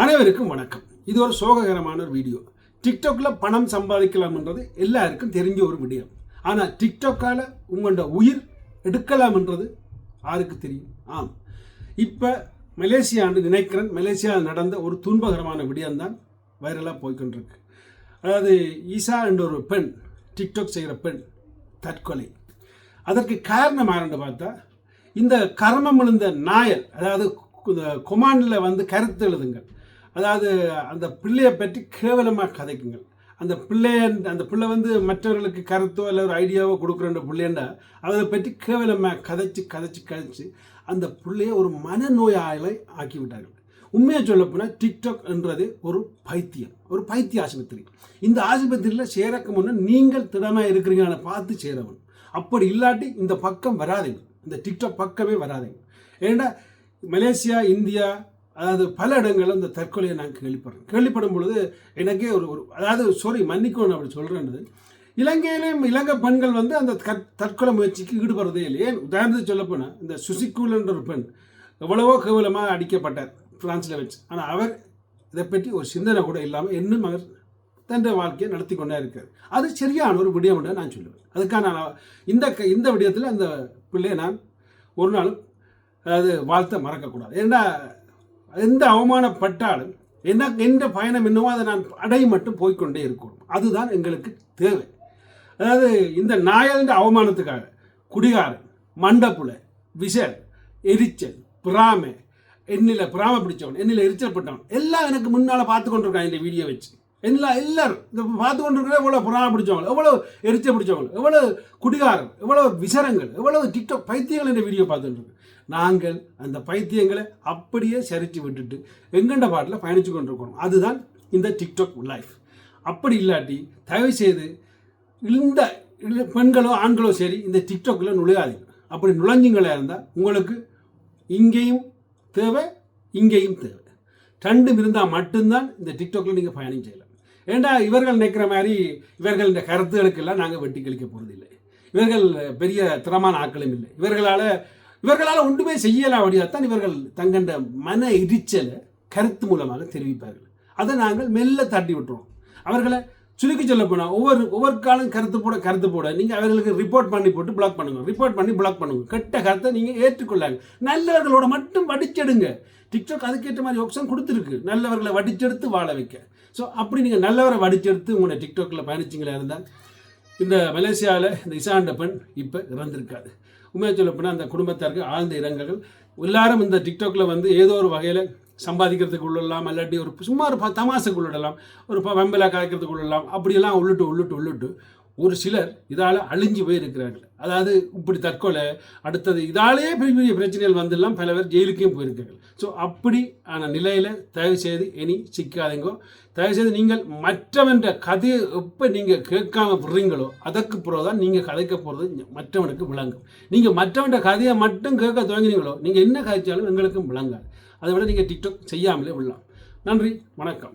அனைவருக்கும் வணக்கம். இது ஒரு சோககரமான ஒரு வீடியோ. டிக்டாக்ல பணம் சம்பாதிக்கலாம்ன்றது எல்லாருக்கும் தெரிஞ்ச ஒரு விடயம். ஆனால் டிக்டாக்கால் உங்களோட உயிர் எடுக்கலாம்ன்றது யாருக்கு தெரியும்? ஆம். இப்போ மலேசியான்னு நினைக்கிறேன். மலேசியாவில் நடந்த ஒரு துன்பகரமான விடயம்தான் வைரலாக போய்க்கொண்டிருக்கு. அதாவது ஈசா என்ற ஒரு பெண் டிக்டாக் செய்கிற பெண் தற்கொலை. அதற்கு காரணம் யாருன்னு பார்த்தா இந்த கர்மம் விழுந்த நாயல் அதாவது இந்த கொமாண்டில் வந்து கருத்து எழுதுங்கள். அதாவது அந்த பிள்ளையை பற்றி கேவலமாக கதைக்குங்கள். அந்த பிள்ளைய அந்த பிள்ளை வந்து மற்றவர்களுக்கு கருத்தோ இல்லை ஒரு ஐடியாவோ கொடுக்குற பிள்ளைண்டா அதை பற்றி கேவலமாக கதைச்சு கதைச்சு கதைச்சு அந்த பிள்ளைய ஒரு மனநோயாளை ஆக்கி விட்டார்கள் உண்மையாக சொல்ல போனால் டிக்டாக் என்றது ஒரு பைத்தியம் ஒரு பைத்திய ஆஸ்பத்திரி. இந்த ஆஸ்பத்திரியில் சேரக்கு முன்னே நீங்கள் திடமாக இருக்கிறீங்கன்னு பார்த்து சேரணும் அப்படி இல்லாட்டி இந்த பக்கம் வராதீங்க. இந்த டிக்டாக் பக்கமே வராதீங்க. ஏன்னா மலேசியா இந்தியா அதாவது பல இடங்களில் இந்த தற்கொலையை நான் கேள்விப்படுறேன். கேள்விப்படும் பொழுது எனக்கே ஒரு ஒரு அதாவது சாரி மன்னிக்கணும் அப்படி சொல்கிறேன்றது இலங்கையிலேயும் இலங்கை பெண்கள் வந்து அந்த தற்கொலை முயற்சிக்கு ஈடுபடுறதே இல்லையே. உதாரணத்துக்கு சொல்லப்போனால் இந்த சுசிகூலன்ற ஒரு பெண் எவ்வளவோ கேவலமாக அடிக்கப்பட்டார் பிரான்ஸில் வச்சு. ஆனால் அவர் இதை பற்றி ஒரு சிந்தனை கூட இல்லாமல் இன்னும் அவர் தன் வாழ்க்கையை நடத்தி கொண்டே இருக்கார். அது சரியான ஒரு விடயம் என்று நான் சொல்லுவேன். அதுக்காக நான் இந்த க- இந்த விடயத்தில் அந்த பிள்ளையை நான் ஒரு நாளும் அதாவது வாழ்த்த மறக்கக்கூடாது. ஏன்னா எந்த அவமானப்பட்டாலும் என்ன எந்த பயணம் என்னவோ அதை நான் அடை மட்டும் போய்க்கொண்டே இருக்கணும். அதுதான் எங்களுக்கு தேவை. அதாவது இந்த நாயல்ன்ற அவமானத்துக்காக குடிகாரன் மண்டப்புல விஷல் எரிச்சல் பிராமை என்னில் பிராம பிடிச்சவன் என்னில் எரிச்சல் பட்டவன் எல்லாம் எனக்கு முன்னால் பார்த்து கொண்டிருக்கான் இந்த வீடியோ வச்சு. எல்லாம் எல்லாரும். இந்த பார்த்து கொண்டிருக்கிற எவ்வளோ புறாம பிடிச்சவங்க எவ்வளோ எரிச்சல் பிடிச்சவங்க எவ்வளோ குடிகாரம் எவ்வளோ விசரங்கள் எவ்வளோ டிக்டாக் பைத்தியங்கள் இந்த வீடியோ பார்த்துட்டு நாங்கள் அந்த பைத்தியங்களை அப்படியே சரிச்சு விட்டுட்டு எங்கண்ட பாட்டில் பயணித்து கொண்டிருக்கிறோம். அதுதான் இந்த டிக்டாக் லைஃப் அப்படி இல்லாட்டி தயவு செய்து இந்த பெண்களோ ஆண்களோ சரி இந்த டிக்டாக்கில் நுழையாதீங்க. அப்படி நுழைஞ்சிங்களா இருந்தால் உங்களுக்கு இங்கேயும் தேவை இங்கேயும் தேவை. ரெண்டும் இருந்தால் மட்டும்தான் இந்த டிக்டாக்ல நீங்கள் பயணம் செய்யலாம். ஏண்டா இவர்கள் நினைக்கிற மாதிரி இவர்கள் இந்த கருத்துகளுக்கெல்லாம் நாங்கள் வெட்டி கழிக்க போகிறதில்லை இவர்கள் பெரிய திறமான ஆட்களும் இல்லை. இவர்களால் இவர்களால் ஒன்றுமே செய்யலாம் வழியா தான் இவர்கள் தங்கண்ட மன எரிச்சலை கருத்து மூலமாக தெரிவிப்பார்கள். அதை நாங்கள் மெல்ல தட்டி விட்டுருவோம் அவர்களை சுருக்கி சொல்ல போனால் ஒவ்வொரு ஒவ்வொரு காலம் கருத்து போட கருத்து போட நீங்கள் அவர்களுக்கு ரிப்போர்ட் பண்ணி போட்டு பிளாக் பண்ணுங்க. ரிப்போர்ட் பண்ணி பிளாக் பண்ணுங்க. கெட்ட கருத்தை நீங்கள் ஏற்றுக்கொள்ளாங்க. நல்லவர்களோட மட்டும் வடிச்செடுங்க. டிக்டாக் அதுக்கேற்ற மாதிரி ஆப்ஷன் கொடுத்துருக்கு. நல்லவர்களை வடிச்செடுத்து வாழ வைக்க. ஸோ அப்படி நீங்கள் நல்லவரை வடிச்செடுத்து உங்களை டிக்டாக்கில் பயணிச்சிங்களா இருந்தால் இந்த மலேசியாவில் இந்த இசாண்ட பெண் இப்போ இறந்திருக்காது உண்மையாக சொல்லப்போனால் அந்த குடும்பத்தாருக்கு ஆழ்ந்த இரங்கல்கள். எல்லாரும் இந்த டிக்டாக்ல வந்து ஏதோ ஒரு வகையில் சம்பாதிக்கிறதுக்கு உள்ளலாம் இல்லாட்டி ஒரு சும்மா ஒரு ப- தமாசுக்கு ஒரு ப- வெம்பலா கலைக்கிறதுக்கு உள்ளலாம் அப்படியெல்லாம் உள்ளிட்டு உள்ளிட்டு உள்ளிட்டு ஒரு சிலர் இதால் அழிஞ்சு போயிருக்கிறார்கள். அதாவது இப்படி தற்கொலை அடுத்தது இதாலேயே பெரிய பெரிய பிரச்சனைகள் வந்துடலாம். பல பேர் ஜெயிலுக்கும் போயிருக்கார்கள் ஸோ அப்படி ஆன நிலையில் தயவு செய்து இனி சிக்காதீங்கோ. தயவு செய்து நீங்கள் மற்றவன்ற கதையை எப்போ நீங்கள் கேட்காம விடுறீங்களோ அதற்கு பிறகு தான் நீங்கள் கதைக்க போகிறது மற்றவனுக்கு விளங்கும். நீங்கள் மற்றவன்ற கதையை மட்டும் கேட்க துவங்கினீங்களோ நீங்கள் என்ன கதைச்சாலும் எங்களுக்கும் விளங்காது. அதை விட நீங்கள் டிக்டாக் செய்யாமலே விடலாம். நன்றி வணக்கம்.